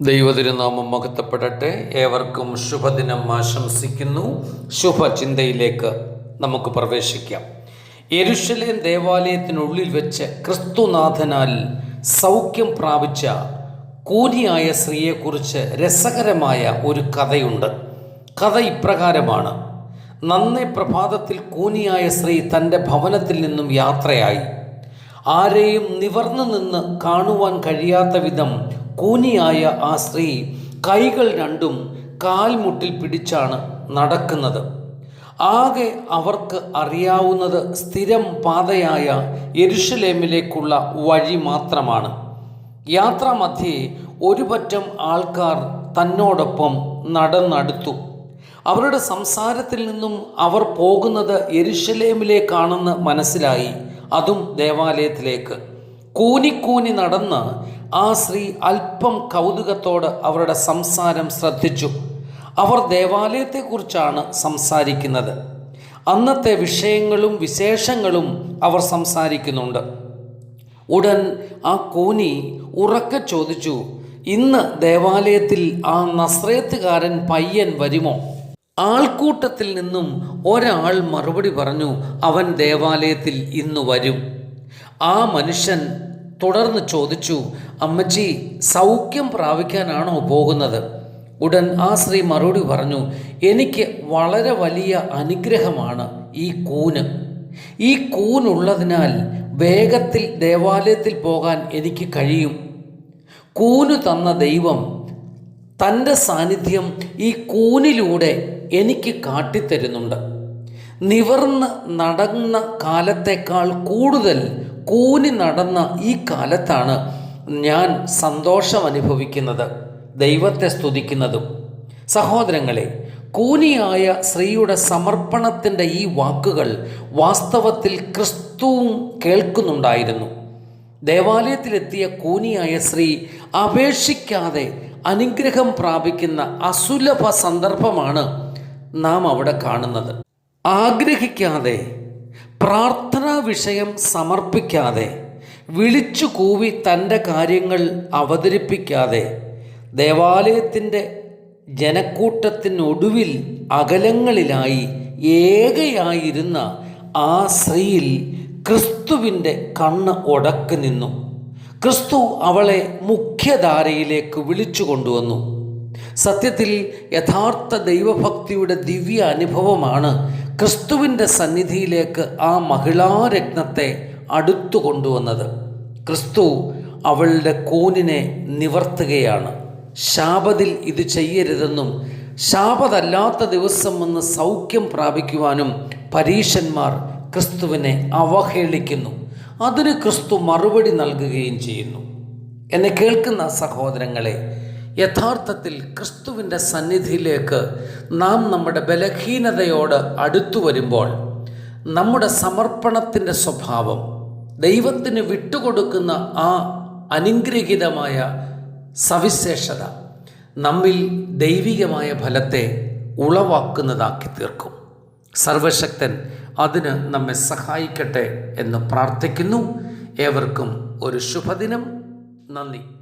ദൈവതിരുനാമം മഹത്വപ്പെടട്ടെ. ഏവർക്കും ശുഭദിനം ആശംസിക്കുന്നു. ശുഭചിന്തയിലേക്ക് നമുക്ക് പ്രവേശിക്കാം. യെരുഷലേം ദേവാലയത്തിനുള്ളിൽ വെച്ച് ക്രിസ്തുനാഥനാൽ സൗഖ്യം പ്രാപിച്ച കൂനിയായ സ്ത്രീയെക്കുറിച്ച് രസകരമായ ഒരു കഥയുണ്ട്. കഥ ഇപ്രകാരമാണ്. നന്നേ പ്രഭാതത്തിൽ കൂനിയായ സ്ത്രീ തന്റെ ഭവനത്തിൽ നിന്നും യാത്രയായി. ആരെയും നിവർന്നു നിന്ന് കാണുവാൻ കഴിയാത്ത വിധം കൂനിയായ ആ സ്ത്രീ കൈകൾ രണ്ടും കാൽമുട്ടിൽ പിടിച്ചാണ് നടക്കുന്നത്. ആകെ അവർക്ക് അറിയാവുന്നത് സ്ഥിരം പാതയായ എരുഷലേമിലേക്കുള്ള വഴി മാത്രമാണ്. യാത്രാമധ്യേ ഒരു പറ്റം ആൾക്കാർ തന്നോടൊപ്പം നടന്നടുത്തു. അവരുടെ സംസാരത്തിൽ നിന്നും അവർ പോകുന്നത് എരുഷലേമിലേക്കാണെന്ന് മനസ്സിലായി. അതും ദേവാലയത്തിലേക്ക്. കൂനിക്കൂനി നടന്ന് ആ സ്ത്രീ അല്പം കൗതുകത്തോട് അവരുടെ സംസാരം ശ്രദ്ധിച്ചു. അവർ ദേവാലയത്തെക്കുറിച്ചാണ് സംസാരിക്കുന്നത്. അന്നത്തെ വിഷയങ്ങളും വിശേഷങ്ങളും അവർ സംസാരിക്കുന്നുണ്ട്. ഉടൻ ആ കൂനി ഉറക്കെ ചോദിച്ചു ഇന്ന് ദേവാലയത്തിൽ ആ നസ്രയത്തുകാരൻ പയ്യൻ വരുമോ? ആൾക്കൂട്ടത്തിൽ നിന്നും ഒരാൾ മറുപടി പറഞ്ഞു അവൻ ദേവാലയത്തിൽ ഇന്ന് വരും. ആ മനുഷ്യൻ തുടർന്ന് ചോദിച്ചു അമ്മച്ചി സൗഖ്യം പ്രാപിക്കാനാണോ പോകുന്നത്? ഉടൻ ആ സ്ത്രീ മറുപടി പറഞ്ഞു എനിക്ക് വളരെ വലിയ അനുഗ്രഹമാണ് ഈ കൂന്. ഈ കൂനുള്ളതിനാൽ വേഗത്തിൽ ദേവാലയത്തിൽ പോകാൻ എനിക്ക് കഴിയും. കൂനു തന്ന ദൈവം തന്റെ സാന്നിധ്യം ഈ കൂനിലൂടെ എനിക്ക് കാട്ടിത്തരുന്നുണ്ട്. നിവർന്ന് നടന്ന കാലത്തേക്കാൾ കൂടുതൽ കൂനി നടന്ന ഈ കാലത്താണ് ഞാൻ സന്തോഷം അനുഭവിക്കുന്നത് ദൈവത്തെ സ്തുതിക്കുന്നതും. സഹോദരങ്ങളെ കൂനിയായ സ്ത്രീയുടെ സമർപ്പണത്തിന്റെ ഈ വാക്കുകൾ വാസ്തവത്തിൽ ക്രിസ്തുവും കേൾക്കുന്നുണ്ടായിരുന്നു. ദേവാലയത്തിലെത്തിയ കൂനിയായ സ്ത്രീ അപേക്ഷിക്കാതെ അനുഗ്രഹം പ്രാപിക്കുന്ന അസുലഭ സന്ദർഭമാണ് നാം അവിടെ കാണുന്നത്. ആഗ്രഹിക്കാതെ പ്രാർത്ഥനാ വിഷയം സമർപ്പിക്കാതെ വിളിച്ചു കൂവി തന്റെ കാര്യങ്ങൾ അവതരിപ്പിക്കാതെ ദേവാലയത്തിന്റെ ജനക്കൂട്ടത്തിനൊടുവിൽ അകലങ്ങളിലായി ഏകയായിരുന്ന ആ സ്ത്രീയിൽ ക്രിസ്തുവിന്റെ കണ്ണ് ഉടക്ക് നിന്നു. ക്രിസ്തു അവളെ മുഖ്യധാരയിലേക്ക് വിളിച്ചു കൊണ്ടുവന്നു. സത്യത്തിൽ യഥാർത്ഥ ദൈവഭക്തിയുടെ ദിവ്യ അനുഭവമാണ് ക്രിസ്തുവിന്റെ സന്നിധിയിലേക്ക് ആ മഹിളാരത്നത്തെ അടുത്തു കൊണ്ടുവന്നത്. ക്രിസ്തു അവളുടെ കൂനിനെ നിവർത്തുകയാണ്. ശാപതിൽ ഇത് ചെയ്യരുതെന്നും ശാപതല്ലാത്ത ദിവസം വന്ന് സൗഖ്യം പ്രാപിക്കുവാനും പരീശന്മാർ ക്രിസ്തുവിനെ അവഹേളിക്കുന്നു. അതിന് ക്രിസ്തു മറുപടി നൽകുകയും ചെയ്യുന്നു. എന്നെ കേൾക്കുന്ന സഹോദരങ്ങളെ യഥാർത്ഥത്തിൽ ക്രിസ്തുവിന്റെ സന്നിധിയിലേക്ക് നാം നമ്മുടെ ബലഹീനതയോട് അടുത്തു വരുമ്പോൾ നമ്മുടെ സമർപ്പണത്തിന്റെ സ്വഭാവം ദൈവത്തിന് വിട്ടുകൊടുക്കുന്ന ആ അനുഗ്രഹീതമായ സവിശേഷത നമ്മിൽ ദൈവികമായ ഫലത്തെ ഉളവാക്കുന്നതാക്കി തീർക്കും സർവശക്തൻ അതിന് നമ്മെ സഹായിക്കട്ടെ എന്ന് പ്രാർത്ഥിക്കുന്നു. ഏവർക്കും ഒരു ശുഭദിനം. നന്ദി.